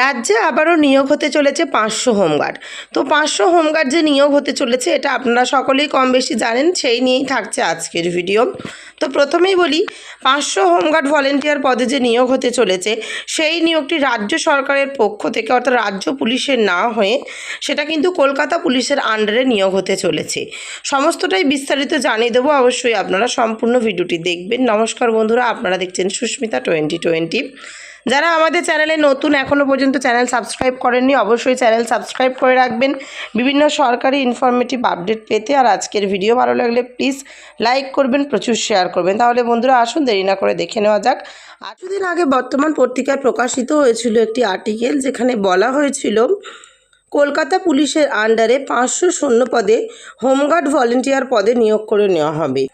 রাজ্যে আবারও নিয়োগ হতে চলেছে পাঁচশো হোমগার্ড। তো পাঁচশো হোমগার্ড যে নিয়োগ হতে চলেছে, এটা আপনারা সকলেই কম বেশি জানেন, সেই নিয়েই থাকছে আজকের ভিডিও। তো প্রথমেই বলি, পাঁচশো হোমগার্ড ভলেন্টিয়ার পদে যে নিয়োগ হতে চলেছে, সেই নিয়োগটি রাজ্য সরকারের পক্ষ থেকে, অর্থাৎ রাজ্য পুলিশের না হয়ে, সেটা কিন্তু কলকাতা পুলিশের আন্ডারে নিয়োগ হতে চলেছে। সমস্তটাই বিস্তারিত জানিয়ে দেবো, অবশ্যই আপনারা সম্পূর্ণ ভিডিওটি দেখবেন। নমস্কার বন্ধুরা, আপনারা দেখছেন সুস্মিতা টোয়েন্টি টোয়েন্টি। যারা আমাদের চ্যানেলে নতুন এখনও পর্যন্ত চ্যানেল সাবস্ক্রাইব করেননি, অবশ্যই চ্যানেল সাবস্ক্রাইব করে রাখবেন। বিভিন্ন সরকারি ইনফরমেটিভ আপডেট পেতে আর আজকের ভিডিও ভালো লাগলে প্লিজ লাইক করবেন, প্রচুর শেয়ার করবেন। তাহলে বন্ধুরা আসুন, দেরি না করে দেখে নেওয়া যাক। কিছুদিন আগে বর্তমান পত্রিকায় প্রকাশিত হয়েছিল একটি আর্টিকেল যেখানে বলা হয়েছিল, কলকাতা পুলিশের আন্ডারে পাঁচশো শূন্য পদে হোমগার্ড ভলেন্টিয়ার পদে নিয়োগ করে নেওয়া হবে।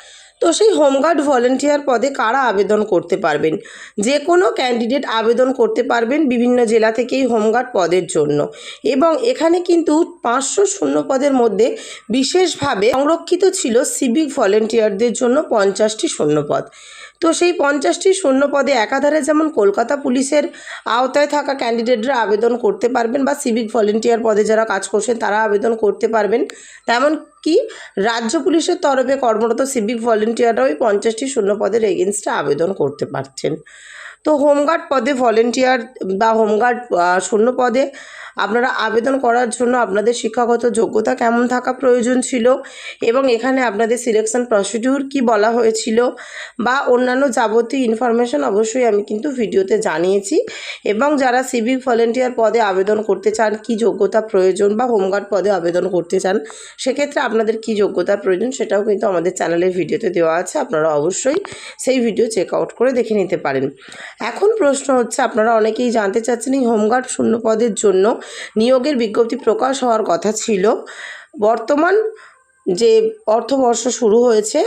তো সেই হোমগার্ড ভলেন্টিয়ার পদে কারা আবেদন করতে পারবেন? যে কোনো ক্যান্ডিডেট আবেদন করতে পারবেন বিভিন্ন জেলা থেকেই হোমগার্ড পদের জন্য। এবং এখানে কিন্তু পাঁচশো শূন্য পদের মধ্যে বিশেষভাবে সংরক্ষিত ছিল সিভিক ভলেন্টিয়ারদের জন্য পঞ্চাশটি শূন্যপদ তো সেই পঞ্চাশটি শূন্য পদে একাধারে যেমন কলকাতা পুলিশের আওতায় থাকা ক্যান্ডিডেটরা আবেদন করতে পারবেন বা সিভিক ভলেন্টিয়ার পদে যারা কাজ করছেন তারা আবেদন করতে পারবেন, তেমন কি? রাজ্য পুলিশের তরফে কর্মরত সিভিক ভলেন্টিয়াররাও ওই পঞ্চাশটি শূন্য পদের এগেনস্টে আবেদন করতে পারছেন। তো হোমগার্ড পদে ভলেন্টিয়ার বা হোমগার্ড শূন্য পদে আপনারা আবেদন করার জন্য আপনাদের শিক্ষাগত যোগ্যতা কেমন থাকা প্রয়োজন ছিল এবং এখানে আপনাদের সিলেকশন প্রসিডিউর কি বলা হয়েছিল বা অন্যান্য যাবতীয় ইনফরমেশন অবশ্যই আমি কিন্তু ভিডিওতে জানিয়েছি এবং যারা সিভিক ভলেন্টিয়ার পদে আবেদন করতে চান, কি যোগ্যতা প্রয়োজন বা হোমগার্ড পদে আবেদন করতে চান, সেক্ষেত্রে আপনাদের কি যোগ্যতার প্রয়োজন সেটাও কিন্তু আমাদের চ্যানেলের ভিডিওতে দেওয়া আছে। আপনারা অবশ্যই সেই ভিডিও চেক আউট করে দেখে নিতে পারেন। এখন প্রশ্ন হচ্ছে, আপনারা অনেকেই জানতে চাচ্ছেন এই হোমগার্ড শূন্য পদের জন্য নিয়োগের বিজ্ঞপ্তি প্রকাশ হওয়ার কথা ছিল। বর্তমান যে অর্থবর্ষ শুরু হয়েছে,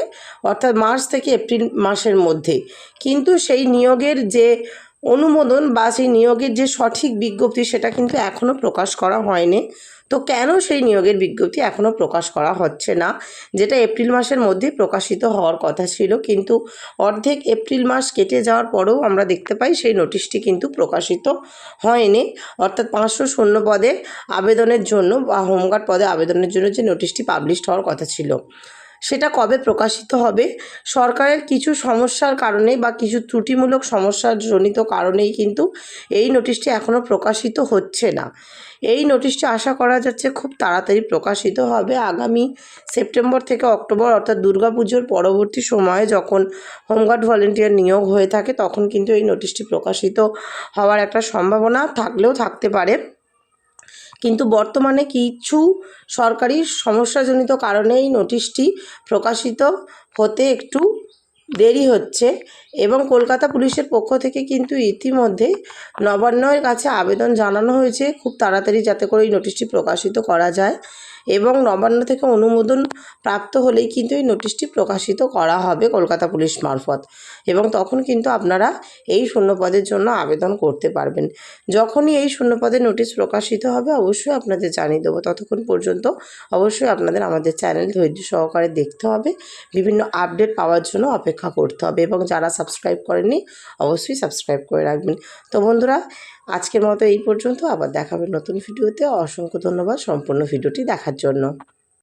অর্থাৎ মার্চ থেকে এপ্রিল মাসের মধ্যে। কিন্তু সেই নিয়োগের যে অনুমোদন বা সেই নিয়োগের যে সঠিক বিজ্ঞপ্তি সেটা কিন্তু এখনও প্রকাশ করা হয়নি। তো কেন সেই নিয়োগের বিজ্ঞপ্তি এখনও প্রকাশ করা হচ্ছে না? যেটা এপ্রিল মাসের মধ্যে প্রকাশিত হওয়ার কথা ছিল, কিন্তু অর্ধেক এপ্রিল মাস কেটে যাওয়ার পরেও আমরা দেখতে পাই সেই নোটিশটি কিন্তু প্রকাশিত হয়নি। অর্থাৎ পাঁচশো শূন্য পদে আবেদনের জন্য বা হোমগার্ড পদে আবেদনের জন্য যে নোটিশটি পাবলিশড হওয়ার কথা ছিল। সেটা কবে প্রকাশিত হবে? সরকারের কিছু সমস্যার কারণে বা কিছু ত্রুটিমূলক সমস্যার জনিত কারণেই কিন্তু এই নোটিশটি এখনও প্রকাশিত হচ্ছে না। এই নোটিশটি আশা করা যাচ্ছে খুব তাড়াতাড়ি প্রকাশিত হবে। আগামী সেপ্টেম্বর থেকে অক্টোবর অর্থাৎ দুর্গাপুজোর পরবর্তী সময়ে যখন হোমগার্ড ভলেন্টিয়ার নিয়োগ হয়ে থাকে, তখন কিন্তু এই নোটিশটি প্রকাশিত হওয়ার একটা সম্ভাবনা থাকলেও থাকতে পারে। কিন্তু বর্তমানে কিছু সরকারি সমস্যাজনিত কারণে এই নোটিশটি প্রকাশিত হতে একটু দেরি হচ্ছে এবং কলকাতা পুলিশের পক্ষ থেকে কিন্তু ইতিমধ্যে নবান্নের কাছে আবেদন জানানো হয়েছে। খুব তাড়াতাড়ি যাতে করে এই নোটিশটি প্রকাশিত করা যায় এবং নবান্ন থেকে অনুমোদন প্রাপ্ত হলেই কিন্তু এই নোটিশটি প্রকাশিত করা হবে কলকাতা পুলিশ মারফত এবং তখন কিন্তু আপনারা এই শূন্যপদের জন্য আবেদন করতে পারবেন। যখনই এই শূন্যপদের নোটিশ প্রকাশিত হবে অবশ্যই আপনাদের জানিয়ে দেবো। ততক্ষণ পর্যন্ত অবশ্যই আপনাদের আমাদের চ্যানেল ধৈর্য সহকারে দেখতে হবে। বিভিন্ন আপডেট পাওয়ার জন্য অপেক্ষা করতে হবে এবং যারা সাবস্ক্রাইব করেননি, অবশ্যই সাবস্ক্রাইব করে রাখবেন। তো বন্ধুরা, আজকের মতো এই পর্যন্ত। আবার দেখাবেন নতুন ভিডিওতে অসংখ্য ধন্যবাদ সম্পূর্ণ ভিডিওটি দেখার জন্য।